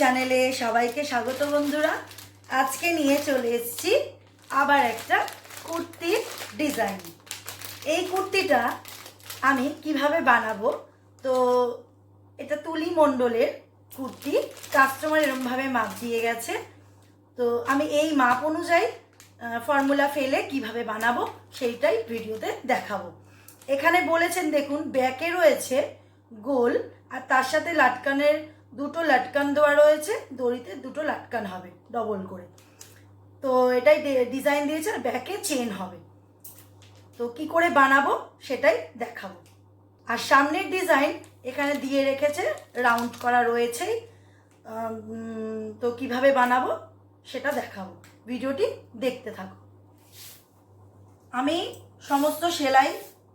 চ্যানেলে সবাইকে স্বাগত বন্ধুরা। আজকে নিয়ে চলে এসেছি আবার একটা কুর্তির ডিজাইন এই কুর্তিটা আমি কীভাবে বানাবো? তো এটা তুলি মণ্ডলের কুর্তি। কাস্টমার এরমভাবে মাপ দিয়ে গেছে। তো আমি এই মাপ অনুযায়ী ফর্মুলা ফেলে কীভাবে বানাবো সেইটাই ভিডিওতে দেখাবো। এখানে বলেছেন, দেখুন, ব্যাকে রয়েছে গোল আর তার সাথে লাটকানের দুটো লাটকান দেওয়া রয়েছে, দড়িতে দুটো লাটকান হবে ডবল করে। তো এটাই ডিজাইন দিয়েছে আর ব্যাকে চেন হবে। তো কি করে বানাবো সেটাই দেখাবো। আর সামনের ডিজাইন এখানে দিয়ে রেখেছে রাউন্ড করা রয়েছেই। তো কীভাবে বানাবো সেটা দেখাবো। ভিডিওটি দেখতে থাকো। আমি সমস্ত সেলাই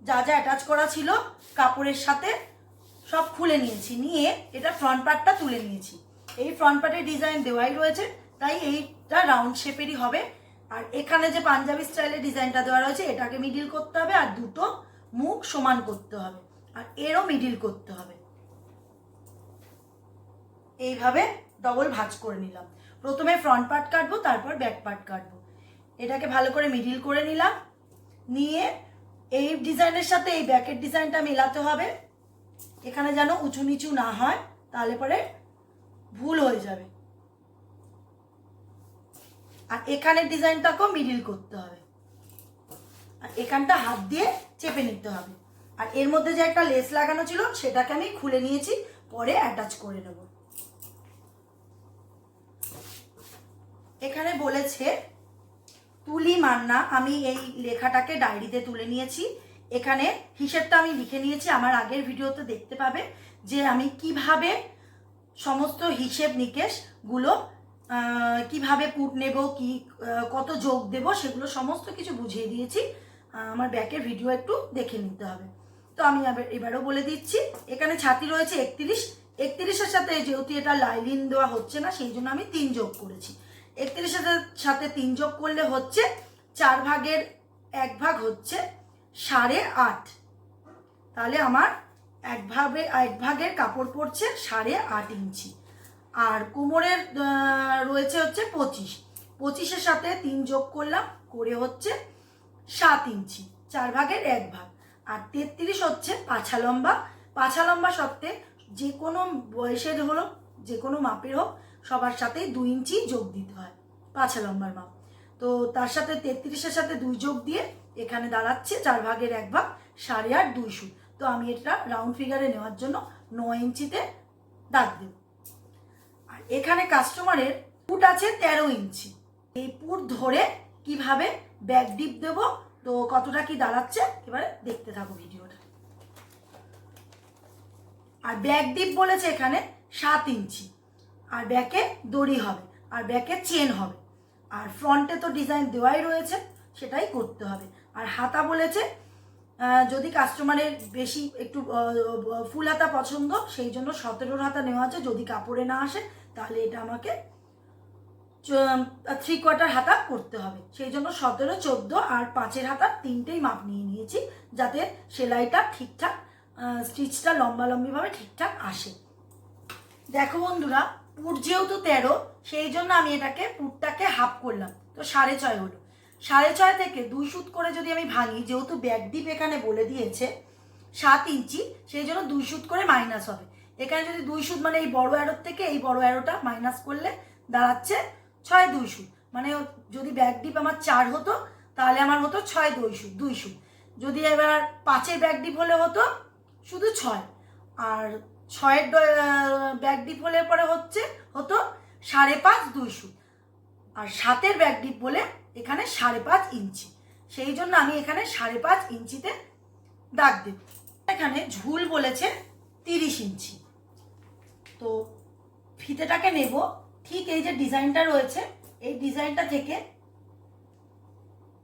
যা যা অ্যাটাচ করা ছিল, কাপড়ের সাথে সব খুলে নিয়েছি, নিয়ে এটা ফ্রন্ট পার্টটা তুলে নিয়েছি। এই ফ্রন্ট পার্টের ডিজাইন দেওয়াই রয়েছে, তাই এইটা রাউন্ড শেপেরই হবে। আর এখানে যে পাঞ্জাবি স্টাইলের ডিজাইনটা দেওয়া রয়েছে, এটাকে মিডিল করতে হবে আর দুটো মুখ সমান করতে হবে। আর এরও মিডিল করতে হবে। এইভাবে ডবল ভাঁজ করে নিলাম। প্রথমে ফ্রন্ট পার্ট কাটবো, তারপর ব্যাক পার্ট কাটবো। এটাকে ভালো করে মিডিল করে নিলাম। নিয়ে এই ডিজাইনের সাথে এই ব্যাকের ডিজাইনটা মেলাতে হবে। এখানে যেন উঁচু নিচু না হয়, তাহলে পরে ভুল হয়ে যাবে। আর এখানের ডিজাইনটাকেও মিডিল করতে হবে। আর এখানটা হাত দিয়ে চেপে নিতে হবে। আর এর মধ্যে যে একটা লেস লাগানো ছিল, সেটাকে আমি খুলে নিয়েছি, পরে অ্যাটাচ করে নেব। এখানে বলেছে, তুলি মান্না, আমি এই লেখাটাকে ডায়েরিতে তুলে নিয়েছি। এখানে হিসেবটা আমি লিখে নিয়েছি, আমার আগের ভিডিওতে দেখতে পাবে যে আমি কীভাবে সমস্ত হিসেব নিকেশগুলো কীভাবে পুট নেব, কি কত যোগ দেব, সেগুলো সমস্ত কিছু বুঝিয়ে দিয়েছি। আমার ব্যাকের ভিডিও একটু দেখে নিতে হবে। তো আমি এবার- এবারও বলে দিচ্ছি, এখানে ছাতি রয়েছে একত্রিশ। একত্রিশের সাথে যেহেতু এটা লাইলিন দেওয়া হচ্ছে না, সেই জন্য আমি তিন যোগ করেছি। একত্রিশের সাথে তিন যোগ করলে হচ্ছে, চার ভাগের এক ভাগ হচ্ছে সাড়ে আট। তাহলে আমার এক ভাবে এক ভাগের কাপড় পড়ছে সাড়ে আট ইঞ্চি। আর কোমরের রয়েছে হচ্ছে পঁচিশ। পঁচিশের সাথে তিন যোগ করলাম, করে হচ্ছে সাত ইঞ্চি, চার ভাগের এক ভাগ। আর তেত্রিশ হচ্ছে পাছা লম্বা। পাছা লম্বা সত্ত্বে যে কোনো বয়সের হলো, যে কোনো মাপের হোক, সবার সাথে দুই ইঞ্চি যোগ দিতে হয়, পাছা লম্বার মাপ। তো তার সাথে তেত্রিশের সাথে দুই যোগ দিয়ে এখানে দাঁড়াচ্ছে, চার ভাগের এক ভাগ, সাড়ে আট, দুই দুইশো তো আমি এটা রাউন্ড ফিগারে নেওয়ার জন্য নয় ইঞ্চিতে দাগ দেব। আর এখানে কাস্টমারের পুট আছে তেরো ইঞ্চি। এই পুট ধরে কীভাবে ব্যাক ডিপ দেব, তো কতটা কি দাঁড়াচ্ছে, এবারে দেখতে থাকো ভিডিওটা। আর ব্যাক ডিপ বলেছে এখানে সাত ইঞ্চি। আর ব্যাকে দড়ি হবে, আর ব্যাকে চেন হবে। আর ফ্রন্টে তো ডিজাইন দেওয়াই রয়েছে, সেটাই করতে হবে। আর হাতা বলেছে যদি কাস্টমারের বেশি একটু ফুল হাতা পছন্দ, সেই জন্য সতেরোর হাতা নেওয়া আছে। যদি কাপড়ে না আসে, তাহলে এটা আমাকে থ্রি কোয়ার্টার হাতা করতে হবে। সেই জন্য সতেরো, চোদ্দ আর পাঁচের হাতা তিনটেই মাপ নিয়ে নিয়েছি, যাতে সেলাইটা ঠিকঠাক স্টিচটা লম্বা লম্বিভাবে ঠিকঠাক আসে। দেখো বন্ধুরা পুট যেহেতু তেরো, সেই জন্য আমি এটাকে পুটটাকে হাফ করলাম। তো সাড়ে ছয় হলো। সাড়ে ছয় থেকে দুই সুত করে যদি আমি ভাঙি, যেহেতু ব্যাক ডিপ এখানে বলে দিয়েছে, সাত ইঞ্চি, সেই জন্য দুই সুত করে মাইনাস হবে। এখানে যদি দুই সুত মানে এই বড় অ্যারোর থেকে এই বড় অ্যারোটা মাইনাস করলে দাঁড়াচ্ছে ছয় দুই সুত। মানে যদি ব্যাক ডিপ আমার চার হতো, তাহলে আমার হতো ছয় দুই সুত দুই সুত। যদি এবার পাঁচের ব্যাক ডিপ হলে হতো শুধু ছয়। আর ছয়ের ব্যাক ডিপ হলে পরে হচ্ছে, হতো সাড়ে পাঁচ দুই সুত আর সাতের ব্যাক ডিপ বলে এখানে সাড়ে পাঁচ ইঞ্চি। সেই জন্য আমি এখানে সাড়ে পাঁচ ইঞ্চিতে দাগ দেব। এখানে ঝুল বলেছে তিরিশ ইঞ্চি। তো ফিতেটাকে নেব। ঠিক এই যে ডিজাইনটা রয়েছে, এই ডিজাইনটা থেকে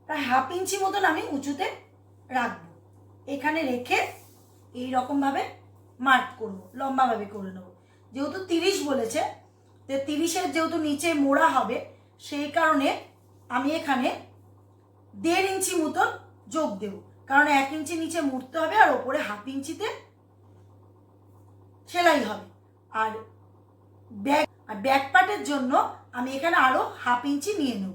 প্রায় হাফ ইঞ্চি মতন আমি উঁচুতে রাখব। এখানে রেখে এই রকমভাবে মার্ক করব, লম্বাভাবে করে নেব। যেহেতু তিরিশ বলেছে, তো তিরিশের যেহেতু নিচে মোড়া হবে, সেই কারণে আমি এখানে দেড় ইঞ্চি মতন যোগ দেব। কারণ এক ইঞ্চি নিচে মুড়তে হবে আর ওপরে হাফ ইঞ্চিতে সেলাই হবে। আর ব্যাক আর ব্যাক পার্টের জন্য আমি এখানে আরও হাফ ইঞ্চি নিয়ে নেব।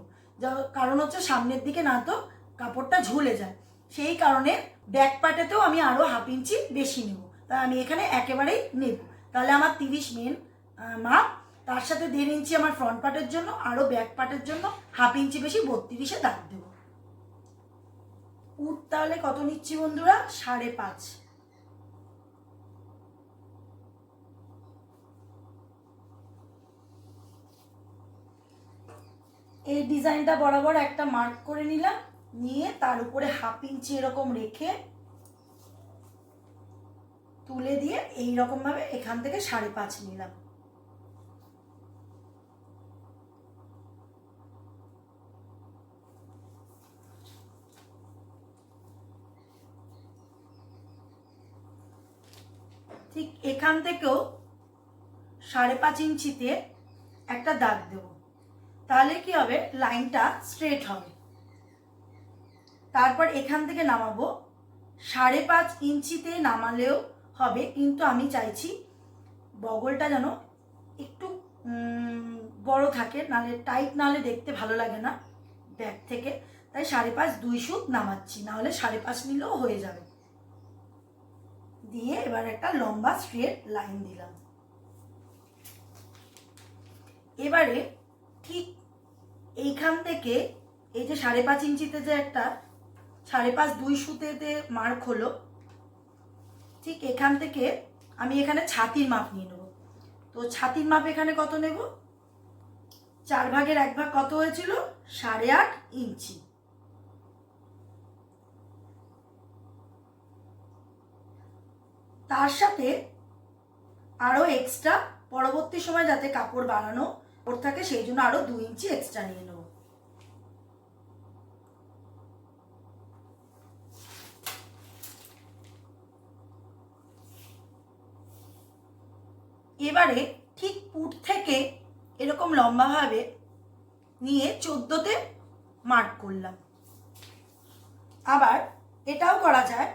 কারণ হচ্ছে সামনের দিকে না তো কাপড়টা ঝুলে যায়। সেই কারণে ব্যাক পার্টেতেও আমি আরও হাফ ইঞ্চি বেশি নেব। তাই আমি এখানে একেবারেই নেব। তাহলে আমার তিরিশ মেন মাপ তার সাথে দেড় ইঞ্চি আমার ফ্রন্ট পার্টের জন্য আরও ব্যাক পার্টের জন্য হাফ ইঞ্চি বেশি বত্রিশে দাগ দেবো। উট তাহলে কত নিচ্ছি বন্ধুরা? সাড়ে পাঁচ। এই ডিজাইনটা বরাবর একটা মার্ক করে নিলাম, নিয়ে তার উপরে হাফ ইঞ্চি এরকম রেখে তুলে দিয়ে এই রকম ভাবে এখান থেকে সাড়ে পাঁচ নিলাম। ঠিক এখান থেকেও সাড়ে পাঁচ ইঞ্চিতে একটা দাগ দেব। তাহলে কি হবে? লাইনটা স্ট্রেট হবে। তারপর এখান থেকে নামাবো। সাড়ে পাঁচ ইঞ্চিতে নামালেও হবে, কিন্তু আমি চাইছি বগলটা যেন একটু বড় থাকে, নালে টাইট নালে দেখতে ভালো লাগে না ব্যাগ থেকে। তাই সাড়ে পাঁচ, দুই সুত নামাচ্ছি, নাহলে সাড়ে পাঁচ নিলেও হয়ে যাবে। দিয়ে এবার একটা লম্বা স্ট্রেট লাইন দিলাম। এবারে ঠিক এইখান থেকে এই যে সাড়ে পাঁচ ইঞ্চিতে যে একটা, সাড়ে পাঁচ, দুই সুতেতে মার্ক হলো ঠিক এখান থেকে আমি এখানে ছাতির মাপ নিয়ে নেব। তো ছাতির মাপ এখানে কত নেব? চার ভাগের এক ভাগ কত হয়েছিল? সাড়ে আট ইঞ্চি। তার সাথে আরও এক্সট্রা পরবর্তী সময় যাতে কাপড় বানানো ওর থাকে, সেই জন্য আরও দু ইঞ্চি এক্সট্রা নিয়ে নেব। এবারে ঠিক পুট থেকে এরকম লম্বাভাবে নিয়ে চোদ্দোতে মার্ক করলাম। আবার এটাও করা যায়।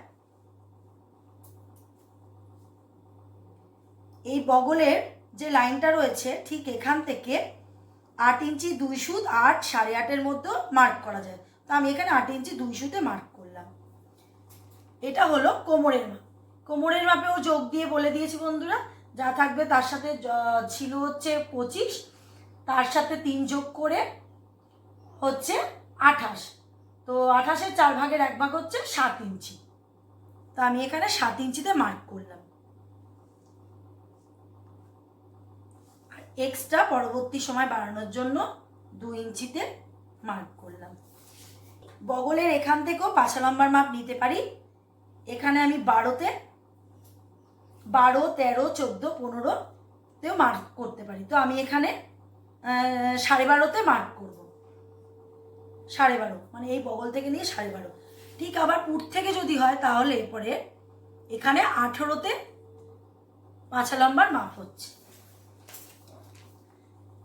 এই বগলের যে লাইনটা রয়েছে ঠিক এখান থেকে আট ইঞ্চি দুই সুত আট, সাড়ে আটের মধ্যে মার্ক করা যায়। তো আমি এখানে আট ইঞ্চি দুই সুতে মার্ক করলাম। এটা হলো কোমরের মাপ। কোমরের মাপেও যোগ দিয়ে বলে দিয়েছি বন্ধুরা। যা থাকবে তার সাথে ছিল হচ্ছে পঁচিশ, তার সাথে তিন যোগ করে হচ্ছে আঠাশ। তো আঠাশের চার ভাগের এক ভাগ হচ্ছে সাত ইঞ্চি। তো আমি এখানে সাত ইঞ্চিতে মার্ক করলাম। এক্সট্রা পরবর্তী সময় বাড়ানোর জন্য দু ইঞ্চিতে মার্ক করলাম। বগলের এখান থেকেও পাঁচা লম্বার মাপ নিতে পারি। এখানে আমি বারোতে বারো, তেরো, চোদ্দ পনেরোতেও মার্ক করতে পারি। তো আমি এখানে সাড়ে বারোতে মার্ক করব। সাড়ে বারো মানে এই বগল থেকে নিয়ে সাড়ে বারো। ঠিক আবার পুট থেকে যদি হয়, তাহলে পরে এখানে আঠেরোতে পাঁচা লম্বার মাপ হচ্ছে।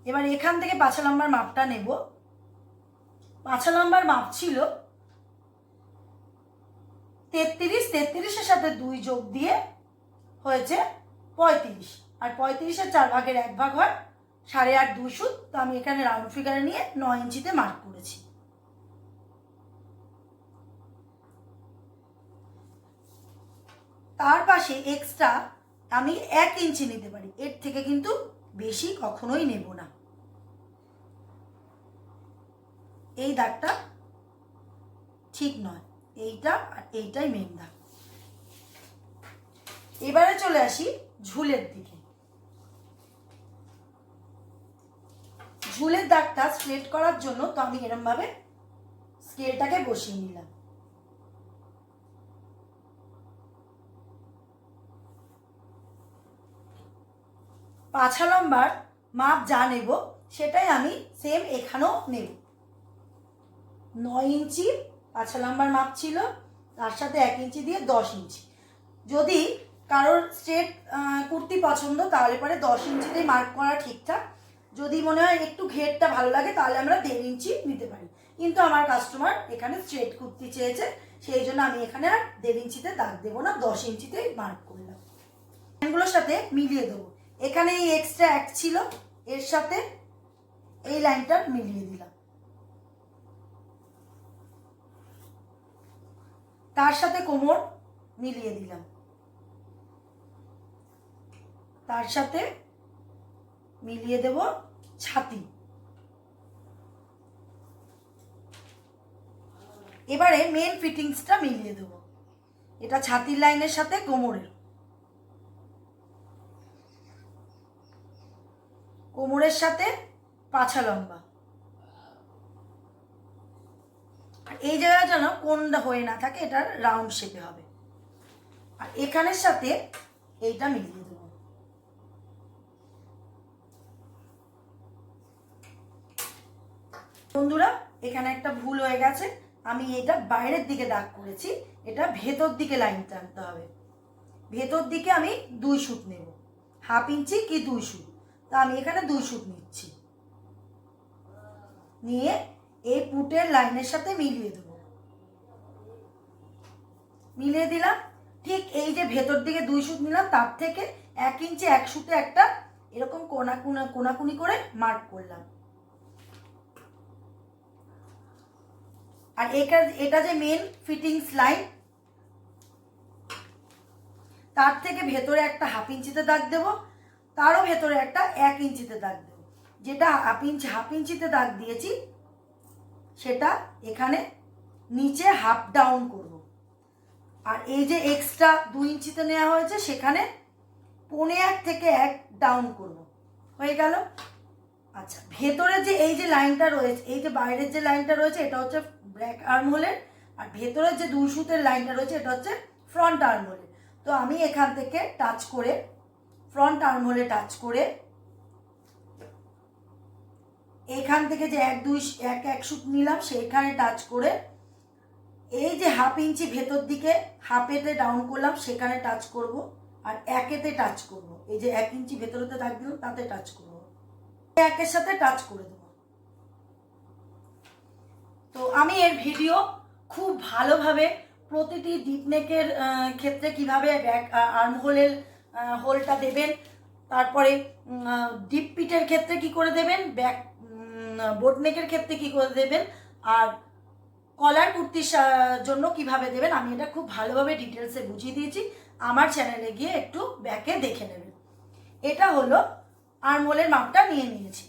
এবার এখান থেকে পাঁচা লম্বার মাপটা নেব। পাঁচা লম্বার মাপ ছিল তেত্রিশ, তেত্রিশের সাথে দুই যোগ দিয়ে হয়েছে পঁয়ত্রিশ। আর পঁয়ত্রিশের চার ভাগের এক ভাগ হয় সাড়ে আট সুত তো আমি এখানে রাউন্ড ফিগারে নিয়ে নয় ইঞ্চিতে মার্ক করেছি। তার পাশে এক্সট্রা আমি এক ইঞ্চি নিতে পারি। এর থেকে কিন্তু বেশি কখনোই নেব না। এই দাগটা ঠিক নয়। এইটা আর এইটাই মেন দাগ। এবারে চলে আসি ঝুলের দিকে। ঝুলের দাগটা স্ট্রেট করার জন্য তো আমি এরমভাবে স্কেলটাকে বসিয়ে নিলাম। পাছা লম্বার মাপ যা নেব, সেটাই আমি সেম এখানেও নেব। নয় ইঞ্চি পাছা লম্বার মাপ ছিল, তার সাথে এক ইঞ্চি দিয়ে দশ ইঞ্চি। যদি কারোর স্ট্রেট কুর্তি পছন্দ, তাহলে পরে দশ ইঞ্চিতেই মার্ক করা ঠিকঠাক। যদি মনে হয় একটু ঘেরটা ভালো লাগে, তাহলে আমরা দেড় ইঞ্চি নিতে পারি। কিন্তু আমার কাস্টমার এখানে স্ট্রেট কুর্তি চেয়েছে, সেই জন্য আমি এখানে আর দেড় ইঞ্চিতে দাগ দেবো না, দশ ইঞ্চিতেই মার্ক করলাম এগুলোর সাথে মিলিয়ে দেবো। এখানে এই এক্সট্রা এক ছিল, এর সাথে এই লাইনটা মিলিয়ে দিলাম। তার সাথে কোমর মিলিয়ে দিলাম। তার সাথে মিলিয়ে দেব ছাতি। এবারে মেন ফিটিংসটা মিলিয়ে দেব। এটা ছাতির লাইনের সাথে কোমরের। কোমরের সাথে পাছা লম্বা। আর এই জায়গা যেন কোনটা হয়ে না থাকে এটা রাউন্ড শেপে হবে। আর এখানের সাথে এইটা মিলিয়ে দেবো বন্ধুরা, এখানে একটা ভুল হয়ে গেছে। আমি এটা বাইরের দিকে দাগ করেছি। এটা ভেতর দিকে লাইন টানতে হবে। ভেতর দিকে আমি দুই সুত নেব। হাফ ইঞ্চি কি দুই সুত তা আমি এখানে দুই সুত নিচ্ছি। নিয়ে এই পুটের লাইনের সাথে মিলিয়ে দেবো। মিলিয়ে দিলাম। ঠিক এই যে ভেতর দিকে দুই সুত নিলাম, তার থেকে এক ইঞ্চি এক সুতে একটা এরকম কোনা কোনা কোনাকুনি করে মার্ক করলাম। আর এটা এটা যে মেন ফিটিংস লাইন তার থেকে ভেতরে একটা হাফ ইঞ্চিতে দাগ দেবো, তারও ভেতরে একটা এক ইঞ্চিতে দাগ দেবো। যেটা হাফ ইঞ্চি হাফ ইঞ্চিতে দাগ দিয়েছি, সেটা এখানে নিচে হাফ ডাউন করব। আর এই যে এক্সট্রা দু ইঞ্চিতে নেওয়া হয়েছে, সেখানে পনে এক থেকে এক ডাউন করব। হয়ে গেল? আচ্ছা ভেতরে যে এই যে লাইনটা রয়েছে, এই যে বাইরের যে লাইনটা রয়েছে, এটা হচ্ছে ব্যাক আর্মহোলের আর ভেতরের যে দুই সুতের লাইনটা রয়েছে, এটা হচ্ছে ফ্রন্ট আর্মহোলের তো আমি এখান থেকে টাচ করে, ফ্রন্ট আর্মহোলে টাচ করে, এখান থেকে যে এক, দুই, এক এক সুত নিলাম, সেইখানে টাচ করে, এই যে হাফ ইঞ্চি ভেতর দিকে হাফেতে ডাউন করলাম, সেখানে টাচ করব আর একেতে টাচ করব। এই যে এক ইঞ্চি ভেতরেতে দিলাম তাতে টাচ করব। একের সাথে টাচ করে দেব। তো আমি এর ভিডিও খুব ভালোভাবে প্রতিটি ডিপ নেকের ক্ষেত্রে কীভাবে ব্যাক আর্মহোলের হোলটা দেবেন, তারপরে ডিপ পিটের ক্ষেত্রে কি করে দেবেন ব্যাক বোট নেকের ক্ষেত্রে কি করে দেবেন, আর কলার কুর্তির জন্য কীভাবে দেবেন, আমি এটা খুব ভালোভাবে ডিটেলসে বুঝিয়ে দিয়েছি, আমার চ্যানেলে গিয়ে একটু ব্যাকে দেখে নেবেন। এটা হলো আর্মহোলের মাপটা নিয়ে নিয়েছি।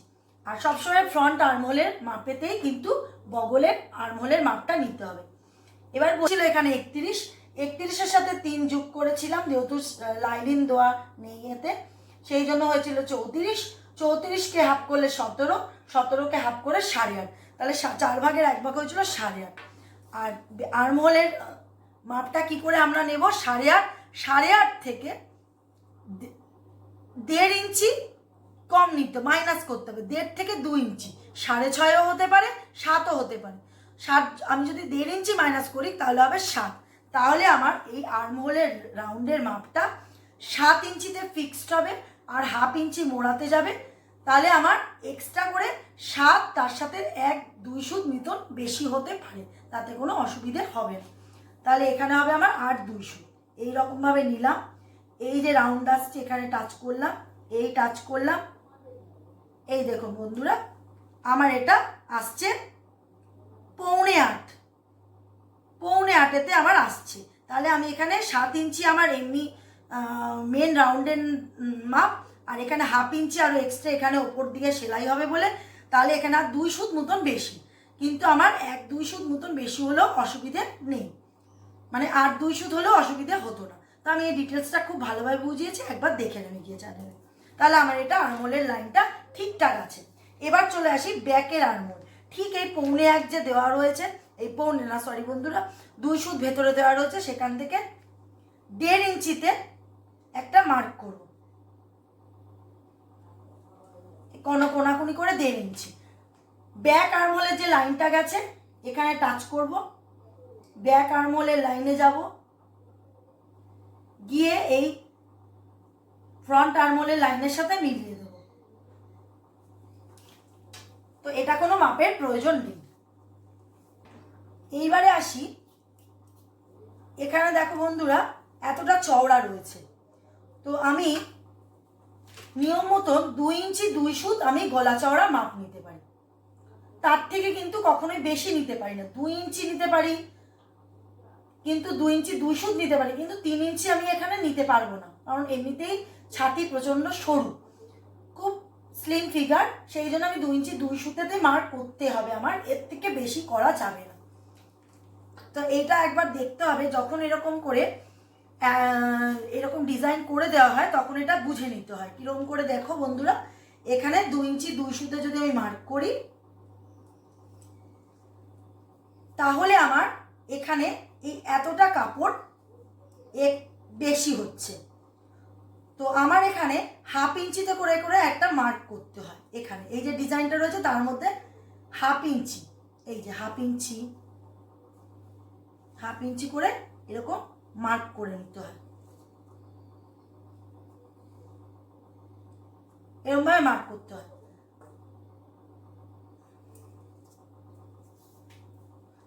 আর সবসময় ফ্রন্ট আর্মহোলের মাপেতেই কিন্তু বগলের আর্মহোলের মাপটা নিতে হবে। এবার বলছিল এখানে একত্রিশ। একত্রিশের সাথে তিন যোগ করেছিলাম, যেহেতু লাইলিন দেওয়া নেই এতে। সেই জন্য হয়েছিল চৌত্রিশ। চৌত্রিশকে হাফ করলে সতেরো। সতেরোকে হাফ করে সাড়ে আট। তাহলে চার ভাগের এক ভাগ হয়েছিল সাড়ে আট। আর আর্মহোলের মাপটা কি করে আমরা নেব? সাড়ে আট। সাড়ে আট থেকে দেড় ইঞ্চি কম নিতে মাইনাস করতে হবে। দেড় থেকে দু ইঞ্চি। সাড়ে ছয়ও হতে পারে, সাতও হতে পারে। সাত, আমি যদি দেড় ইঞ্চি মাইনাস করি, তাহলে হবে সাত। তাহলে আমার এই আর্মহোলের রাউন্ডের মাপটা সাত ইঞ্চিতে ফিক্সড হবে আর হাফ ইঞ্চি মোড়াতে যাবে। তাহলে আমার এক্সট্রা করে সাত, তার সাথে এক, দুই সুদ মিতন বেশি হতে পারে। তাতে কোনো অসুবিধে হবে না। তাহলে এখানে হবে আমার আট, দুই সুদ। এইরকমভাবে নিলাম। এই যে রাউন্ড আসছে, এখানে টাচ করলাম। এই টাচ করলাম। এই দেখুন বন্ধুরা, আমার এটা আসছে পৌনে আট। পৌনে আটেতে আমার আসছে। তাহলে আমি এখানে সাত ইঞ্চি আমার এমনি মেন রাউন্ডের মাপ, আর এখানে হাফ ইঞ্চি আরও এক্সট্রা এখানে ওপর দিকে সেলাই হবে বলে, তাহলে এখানে আর দুই সুত মতন বেশি। কিন্তু আমার এক দুই সুত মতন বেশি হলেও অসুবিধে নেই। মানে আর দুই সুত হলেও অসুবিধে হতো না। তো আমি এই ডিটেলসটা খুব ভালোভাবে বুঝিয়েছি, একবার দেখে নেবে গিয়ে চ্যানেলে তাহলে আমার এটা আরমোলের লাইনটা ঠিকঠাক আছে। এবার চলে আসি ব্যাকের আরমোল ঠিক এই পৌনে এক যে দেওয়া রয়েছে, এই পৌনে না সরি বন্ধুরা, দুই সুদ ভেতরে দেওয়া রয়েছে, সেখান থেকে দেড় ইঞ্চিতে একটা মার্ক করব। কোন কোনাকুনি করে দেড় ইঞ্চি। ব্যাক আর্মহোলের যে লাইনটা গেছে, এখানে টাচ করব। ব্যাক আর্মহোলের লাইনে যাব। গিয়ে এই ফ্রন্ট আর্মহোলের লাইনের সাথে মিলিয়ে দেব। তো এটা কোনো মাপের প্রয়োজন নেই। এইবারে আসি। এখানে দেখো বন্ধুরা, এতটা চওড়া রয়েছে। তো আমি নিয়ম মতন দুই ইঞ্চি দুই সুত আমি গলা চওড়া মাপ নিতে পারি। তার থেকে কিন্তু কখনোই বেশি নিতে পারি না। দুই ইঞ্চি নিতে পারি, কিন্তু দুই ইঞ্চি দুই সুত নিতে পারি, কিন্তু তিন ইঞ্চি আমি এখানে নিতে পারব না। কারণ এমনিতেই ছাতি প্রচণ্ড সরু। স্লিম ফিগার সেই জন্য আমি দুই ইঞ্চি দুই সুতেতে মার্ক করতে হবে আমার। এর থেকে বেশি করা যাবে না। তো এইটা একবার দেখতে হবে। যখন এরকম করে এরকম ডিজাইন করে দেওয়া হয়, তখন এটা বুঝে নিতে হয়। কীরকম করে দেখো বন্ধুরা, এখানে দুই ইঞ্চি দুই সুতে যদি আমি মার্ক করি, তাহলে আমার এখানে এই এতটা কাপড় এক বেশি হচ্ছে। তো আমার এখানে হাফ ইঞ্চিতে করে করে একটা মার্ক করতে হয় এখানে। এই যে ডিজাইনটা রয়েছে, তার মধ্যে হাফ ইঞ্চি এই যে হাফ ইঞ্চি হাফ ইঞ্চি করে এরকম মার্ক করে নিতে হয়। এরকমভাবে মার্ক করতে হয়।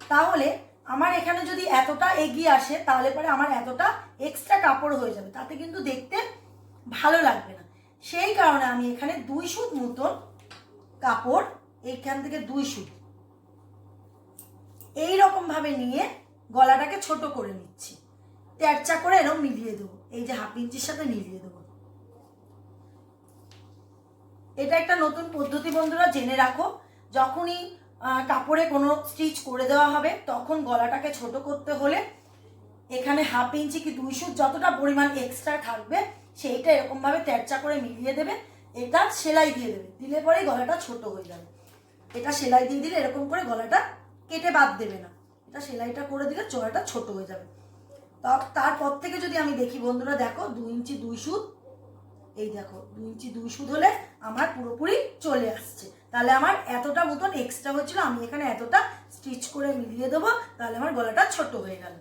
তাহলে আমার এখানে যদি এতটা এগিয়ে আসে, তাহলে পরে আমার এতটা এক্সট্রা কাপড় হয়ে যাবে। তাতে কিন্তু দেখতে ভালো লাগবে না। সেই কারণে আমি এখানে দুই সুত মতন কাপড় এইখান থেকে দুই সুত। এই ভাবে নিয়ে গলাটাকে ছোট করে নিচ্ছি। তেরচা করে এরকম মিলিয়ে দেবো। এই যে হাফ ইঞ্চির সাথে মিলিয়ে দেবো। এটা একটা নতুন পদ্ধতি বন্ধুরা, জেনে রাখো। যখনই কাপড়ে কোনো স্টিচ করে দেওয়া হবে, তখন গলাটাকে ছোট করতে হলে এখানে হাফ ইঞ্চি কি দুই সুত যতটা পরিমাণ এক্সট্রা থাকবে সেইটা এরকমভাবে তেরচা করে মিলিয়ে দেবে, এটা সেলাই দিয়ে দেবে। দিলে পরেই গলাটা ছোট হয়ে যাবে। এটা সেলাই দিয়ে দিলে এরকম করে গলাটা কেটে বাদ দেবে না। এটা সেলাইটা করে দিলে চড়াটা ছোট হয়ে যাবে। তারপর থেকে যদি আমি দেখি, বন্ধুরা দেখো দুই ইঞ্চি দুই সুত। এই দেখো দুই ইঞ্চি দুই সুত হলে আমার পুরোপুরি চলে আসছে। তাহলে আমার এতটা মতন এক্সট্রা হচ্ছিল, আমি এখানে এতটা স্টিচ করে মিলিয়ে দেবো, তাহলে আমার গলাটা ছোট হয়ে গেল।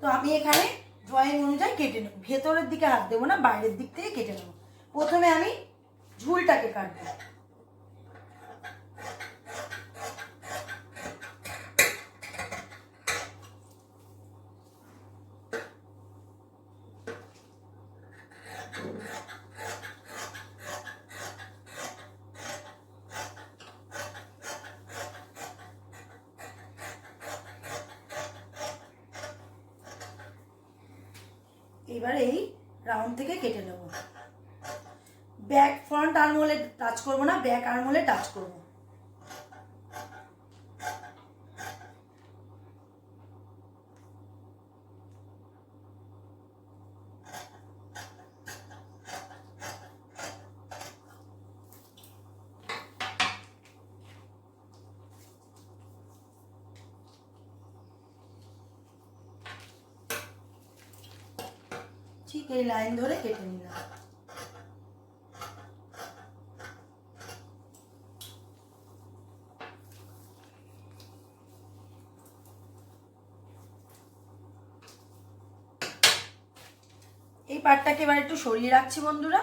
তো আমি এখানে ড্রয়িং অনুযায়ী কেটে নেব। ভেতরের দিকে হাত দেবো না, বাইরের দিক থেকে কেটে নেব। প্রথমে আমি ঝুলটাকে কাটবো এবার এই রাউন্ড থেকে কেটে নেব ব্যাক ফ্রন্ট আর্মহোলে টাচ করব না, ব্যাক আর্মহোলে টাচ করব। ঠিক এই লাইন ধরে কেটে নিলাম এই পাটটাকে এবার একটু সরিয়ে রাখছি বন্ধুরা।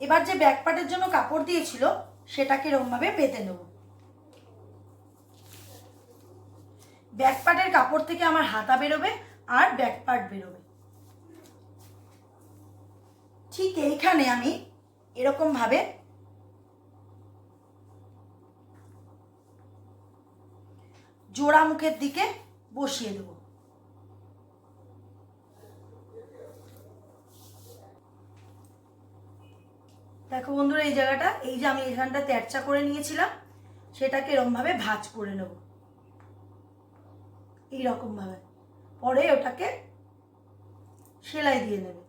এবার যে ব্যাক পার্টের জন্য কাপড় দিয়েছিল, সেটাকে এরকমভাবে পেতে নেব। ব্যাক পার্টের কাপড় থেকে আমার হাতা বেরোবে আর ব্যাক পার্ট বেরোবে। ঠিক এইখানে আমি এরকম জোড়া মুখের দিকে বসিয়ে দেবো। দেখো বন্ধুরা, এই জায়গাটা, এই যে আমি এখানটা তেরচা করে নিয়েছিলাম, সেটাকে এরকমভাবে ভাজ করে নেব। এইরকমভাবে। পরে ওটাকে সেলাই দিয়ে নেবে।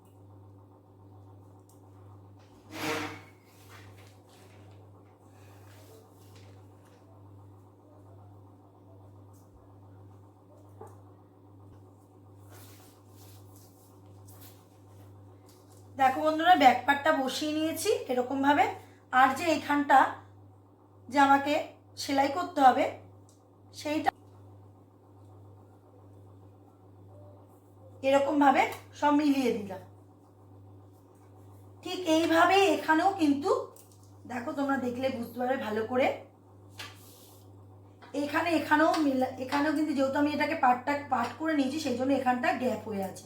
দেখো বন্ধুরা ব্যাক পার্টটা বসিয়ে নিয়েছি এরকমভাবে। আর যে এইখানটা যে আমাকে সেলাই করতে হবে, সেইটা এরকমভাবে সব মিলিয়ে দিলাম। ঠিক এইভাবে এখানেও কিন্তু, দেখো তোমরা দেখলে বুঝতে পারবে ভালো করে, এখানে এখানেও এখানেও কিন্তু যেহেতু আমি এটাকে পার্টটা পার্ট করে নিয়েছি, সেই জন্য এখানটা গ্যাপ হয়ে আছে।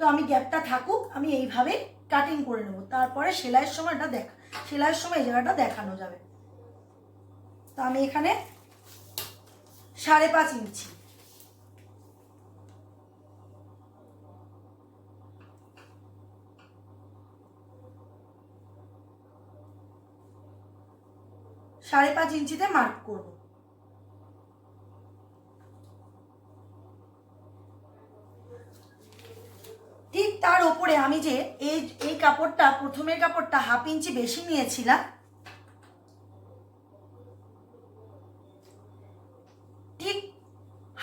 তো আমি গ্যাপটা থাকুক, আমি এইভাবে কাটিং করে নেব। তারপরে সেলাইয়ের সময় এটা দেখ, সেলাইয়ের সময় এই জায়গাটা দেখানো যাবে। তো আমি এখানে সাড়ে পাঁচ ইঞ্চি। সাড়ে পাঁচ ইঞ্চিতে মার্ক করব ঠিক তার ওপরে আমি যে এই এই কাপড়টা, প্রথমের কাপড়টা হাফ ইঞ্চি বেশি নিয়েছিলাম, ঠিক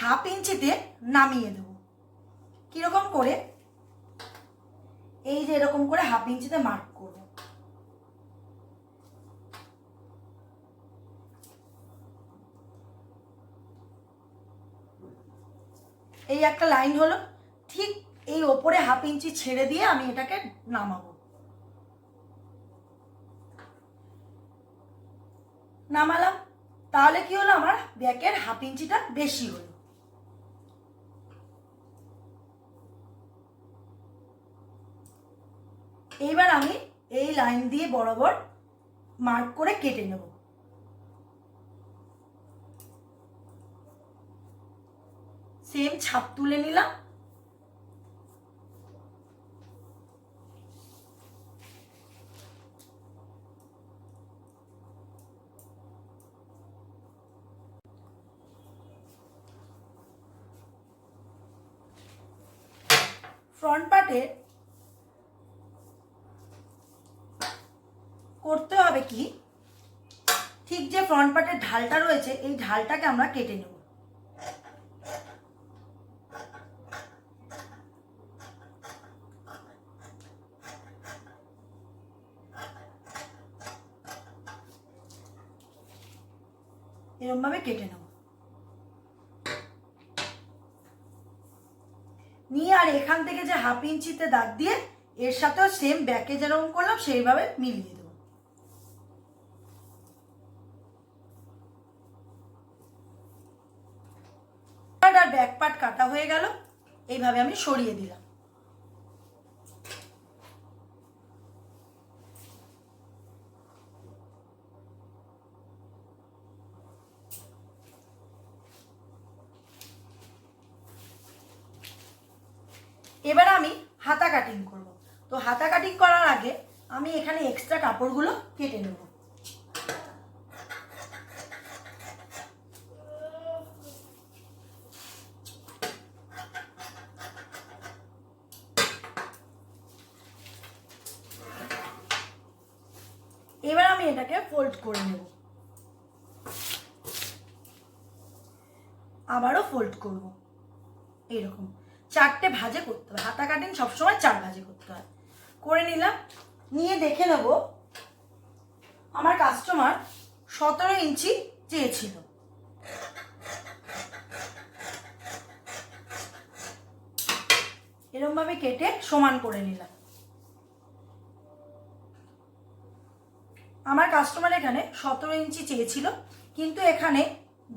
হাফ ইঞ্চিতে নামিয়ে দেব। কীরকম করে? এই যে এরকম করে হাফ ইঞ্চিতে মার্ক করব। এই একটা লাইন হলো, ঠিক এই ওপরে হাফ ইঞ্চি ছেড়ে দিয়ে আমি এটাকে নামাবো। নামালাম, তাহলে কি হলো আমার? ব্যাকের হাফ ইঞ্চিটা বেশি হলো। এইবার আমি এই লাইন দিয়ে বরাবর মার্ক করে কেটে নেব। সেম ছাপ তুলে নিলাম ফ্রন্ট পার্টে করতে হবে কি? ঠিক যে ফ্রন্ট পার্টের ঢালটা রয়েছে, এই ঢালটাকে আমরা কেটে নেব এরমভাবে কেটে নেব নিয়ে আর এখান থেকে যে হাফ ইঞ্চিতে দাগ দিয়ে এর সাথেও সেম ব্যাকে যেরকম করলাম, সেইভাবে মিলিয়ে দেবো। আর ব্যাক পার্ট কাটা হয়ে গেল, এইভাবে আমি সরিয়ে দিলাম এবার আমি হাতা কাটিং করব। তো হাতা কাটিং করার আগে আমি এখানে এক্সট্রা কাপড়গুলো কেটে নেব এবার আমি এটাকে ফোল্ড করে নেব আবারও ফোল্ড করব এইরকম চারটে ভাজে করতে হবে হাতা কাটিং সবসময় চার ভাজে করতে হয়। করে নিলাম, নিয়ে দেখে নেব আমার কাস্টমার সতেরো ইঞ্চি চেয়েছিল। এরমভাবে কেটে সমান করে নিলাম। আমার কাস্টমার এখানে সতেরো ইঞ্চি চেয়েছিল, কিন্তু এখানে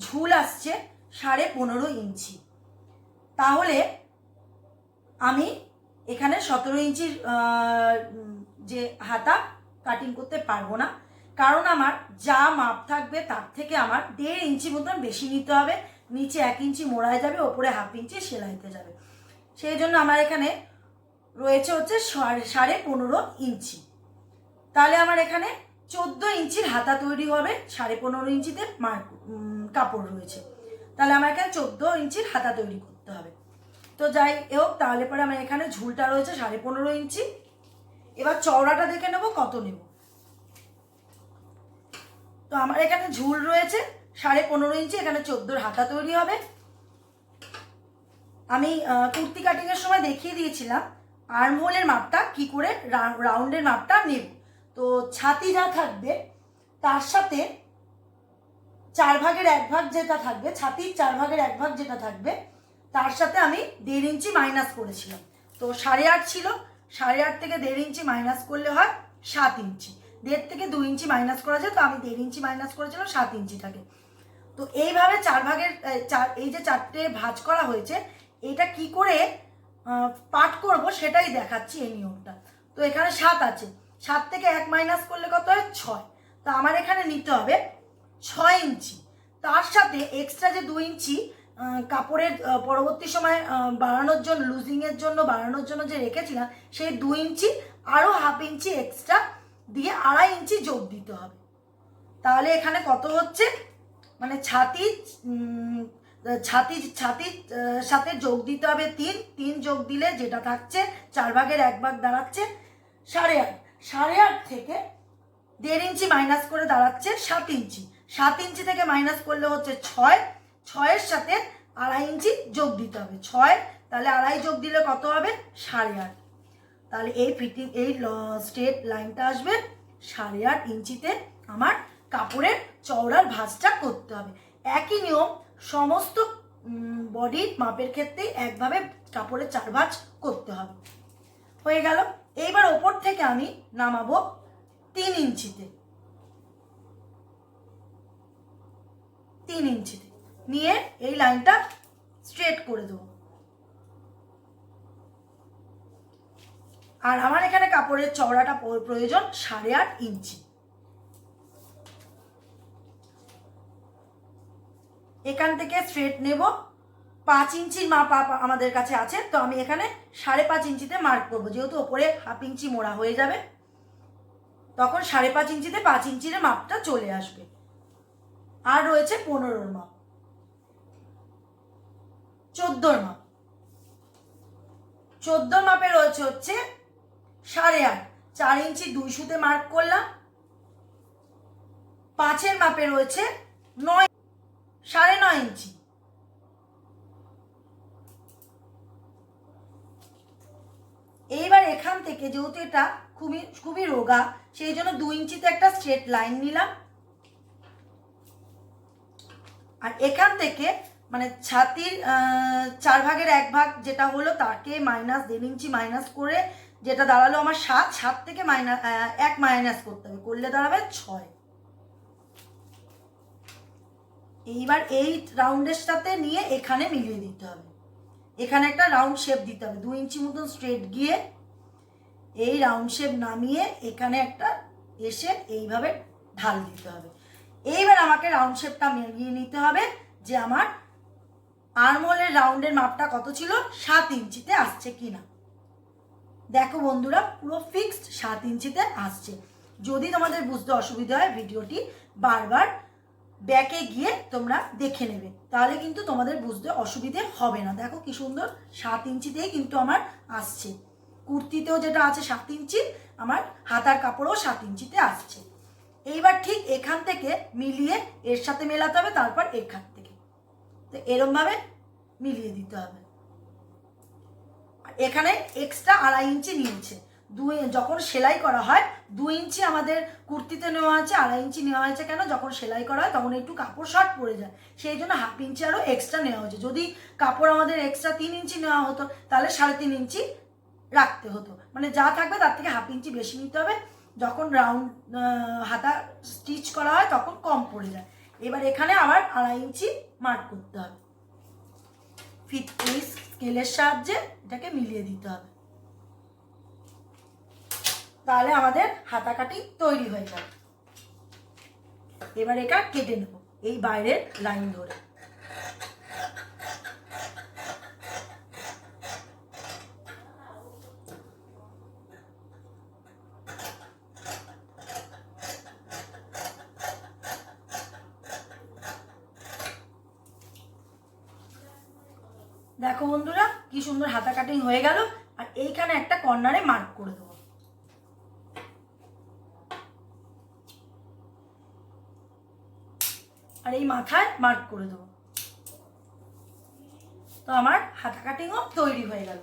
ঝুল আসছে সাড়ে পনেরো ইঞ্চি। তাহলে আমি এখানে সতেরো ইঞ্চির যে হাতা কাটিং করতে পারব না। কারণ আমার যা মাপ থাকবে তার থেকে আমার দেড় ইঞ্চি মতন বেশি নিতে হবে। নিচে এক ইঞ্চি মোড়ায় যাবে, ওপরে হাফ ইঞ্চি সেলাইতে যাবে। সেই জন্য আমার এখানে রয়েছে হচ্ছে সাড়ে- পনেরো ইঞ্চি। তাহলে আমার এখানে চোদ্দ ইঞ্চির হাতা তৈরি হবে, সাড়ে পনেরো ইঞ্চিতে মার্ক কাপড় রয়েছে। তাহলে আমার এখানে চোদ্দ ইঞ্চির হাতা তৈরি করতে হবে। তো যাই হোক, তাহলে পরে আমার এখানে ঝুলটা রয়েছে সাড়ে পনেরো ইঞ্চি। এবার চওড়াটা দেখে নেব, কত নেব? তো আমার এখানে ঝুল রয়েছে সাড়ে পনেরো ইঞ্চি, এখানে চোদ্দোর হাতা তৈরি হবে। আমি কুর্তি কাটিংয়ের সময় দেখিয়ে দিয়েছিলাম, আর্মহোলের মাপটা কি করে রাউন্ডের মাপটা নেব। তো ছাতি যা থাকবে, তার সাথে চার ভাগের এক ভাগ যেটা থাকবে, ছাতির চার ভাগের এক ভাগ যেটা থাকবে তার সাথে আমি দেড় ইঞ্চি মাইনাস করেছিলাম। তো সাড়ে আট ছিল, সাড়ে আট থেকে দেড় ইঞ্চি মাইনাস করলে হয় সাত ইঞ্চি। দেড় থেকে দু ইঞ্চি মাইনাস করা যায়, তো আমি দেড় ইঞ্চি মাইনাস করেছিলাম সাত ইঞ্চিটাকে। তো এইভাবে চার ভাগের চার, এই যে চারটে ভাজ করা হয়েছে, এটা কি করে পাঠ করব সেটাই দেখাচ্ছি এই নিয়মটা। তো এখানে সাত আছে। সাত থেকে এক মাইনাস করলে কত হয়? ছয়। তো আমার এখানে নিতে হবে ছয় ইঞ্চি। তার সাথে এক্সট্রা যে দু ইঞ্চি কাপড়ের পরবর্তী সময় বাড়ানোর জন্য লুজিংয়ের জন্য, বাড়ানোর জন্য যে রেখেছিলাম, সেই দু ইঞ্চি আরও হাফ ইঞ্চি এক্সট্রা দিয়ে আড়াই ইঞ্চি যোগ দিতে হবে। তাহলে এখানে কত হচ্ছে? মানে ছাতি ছাতি ছাতির সাথে যোগ দিতে হবে তিন। তিন যোগ দিলে যেটা থাকছে, চার ভাগের এক ভাগ দাঁড়াচ্ছে সাড়ে আট। সাড়ে আট থেকে দেড় ইঞ্চি মাইনাস করে দাঁড়াচ্ছে সাত ইঞ্চি। সাত ইঞ্চি থেকে মাইনাস করলে হচ্ছে ছয়। ছয়ের সাথে আড়াই ইঞ্চি যোগ দিতে হবে। ছয়, তাহলে আড়াই যোগ দিলে কত হবে? সাড়ে আট। তাহলে এই ফিটিং এই স্ট্রেট লাইনটা আসবে। সাড়ে আট ইঞ্চিতে আমার কাপড়ের চওড়ার ভাঁজটা করতে হবে। একই নিয়ম, সমস্ত বডির মাপের ক্ষেত্রেই একভাবে কাপড়ের চার ভাঁজ করতে হবে। হয়ে গেল। এইবার ওপর থেকে আমি নামাবো তিন ইঞ্চিতে। তিন ইঞ্চিতে। নিয়ে এই লাইনটা স্ট্রেট করে দেবো। আর আমার এখানে কাপড়ের চওড়াটা প্রয়োজন সাড়ে আট ইঞ্চি। এখান থেকে স্ট্রেট নেব। পাঁচ ইঞ্চির মাপ আমাদের কাছে আছে, তো আমি এখানে সাড়ে পাঁচ ইঞ্চিতে মার্ক করব। যেহেতু ওপরে হাফ ইঞ্চি মোড়া হয়ে যাবে, তখন সাড়ে পাঁচ ইঞ্চিতে পাঁচ ইঞ্চির মাপটা চলে আসবে। আর রয়েছে পনেরোর মাপ। চোদ্দোর মাপ। চোদ্দোর মাপে রয়েছে হচ্ছে সাড়ে আট। চার ইঞ্চি দুই সুতে মার্ক করলাম। পাঁচের মাপে রয়েছে নয়, সাড়ে নয় ইঞ্চি। এইবার এখান থেকে যেহেতু এটা খুবই খুবই রোগা, সেই জন্য দু ইঞ্চিতে একটা স্ট্রেট লাইন নিলাম। আর এখান থেকে মানে ছাতির চার ভাগের এক ভাগ যেটা হলো তাকে মাইনাস দেড় ইঞ্চি মাইনাস করে যেটা দাঁড়াল আমার সাত সাত থেকে মাইনাস এক মাইনাস করতে হবে। করলে দাঁড়াবে ছয়। এইবার এই রাউন্ডের সাথে নিয়ে এখানে মিলিয়ে দিতে হবে। এখানে একটা রাউন্ড শেপ দিতে হবে। দু ইঞ্চি মতন স্ট্রেট গিয়ে এই রাউন্ড শেপ নামিয়ে এখানে একটা এসে এইভাবে ঢাল দিতে হবে। এইবার আমাকে রাউন্ড শেপটা মিলিয়ে নিতে হবে যে আমার আর্মহোলের রাউন্ডের মাপটা কত ছিল? সাত ইঞ্চিতে আসছে কিনা? দেখো বন্ধুরা, পুরো ফিক্সড সাত ইঞ্চিতে আসছে। যদি তোমাদের বুঝতে অসুবিধা হয়, ভিডিওটি বারবার ব্যাকে গিয়ে তোমরা দেখে নেবে। তাহলে কিন্তু তোমাদের বুঝতে অসুবিধে হবে না। দেখো কি সুন্দর, সাত ইঞ্চিতেই কিন্তু আমার আসছে। কুর্তিতেও যেটা আছে সাত ইঞ্চি, আমার হাতার কাপড়ও সাত ইঞ্চিতে আসছে। এইবার ঠিক এখান থেকে মিলিয়ে এর সাথে মেলাতে হবে, তারপর এখান তো এরমভাবে মিলিয়ে দিতে হবে। এখানে এক্সট্রা আড়াই ইঞ্চি নিয়েছে। দুই যখন সেলাই করা হয় দু ইঞ্চি আমাদের কুর্তিতে নেওয়া আছে, আড়াই ইঞ্চি নেওয়া হয়েছে কেন? যখন সেলাই করা হয়, তখন একটু কাপড় শর্ট পড়ে যায়। সেই জন্য হাফ ইঞ্চি আরও এক্সট্রা নেওয়া হয়েছে। যদি কাপড় আমাদের এক্সট্রা তিন ইঞ্চি নেওয়া হতো, তাহলে সাড়ে তিন ইঞ্চি রাখতে হতো। মানে যা থাকবে, তার থেকে হাফ ইঞ্চি বেশি নিতে হবে। যখন রাউন্ড হাতা স্টিচ করা হয়, তখন কম পড়ে যায়। এবার এখানে আবার আড়াই ইঞ্চি মার্ক করতে হবে। ফিট এই স্কেলের সাহায্যে এটাকে মিলিয়ে দিতে হবে। তাহলে আমাদের হাতা কাটি তৈরি হয়ে যাবে। এবার এটা কেটে নেব। এই বাইরের লাইন ধরে দেখো বন্ধুরা কি সুন্দর হাতা কাটিং হয়ে গেল, আর এইখানে একটা কর্নারে মার্ক করে দেবো। আর এই মাথায় মার্ক করে দেবো। তো আমার হাতা কাটিংও তৈরি হয়ে গেল।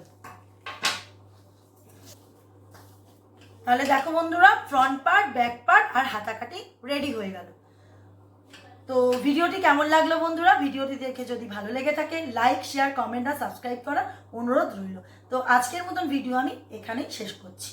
তাহলে দেখো বন্ধুরা ফ্রন্ট পার্ট ব্যাক পার্ট আর হাতা কাটিং রেডি হয়ে গেল। তো ভিডিওটি কেমন লাগল বন্ধুরা? ভিডিওটি দেখে যদি ভালো লেগে থাকে লাইক শেয়ার কমেন্ট আর সাবস্ক্রাইব করার অনুরোধ রইল। তো আজকের মতন ভিডিও আমি এখানেই শেষ করছি।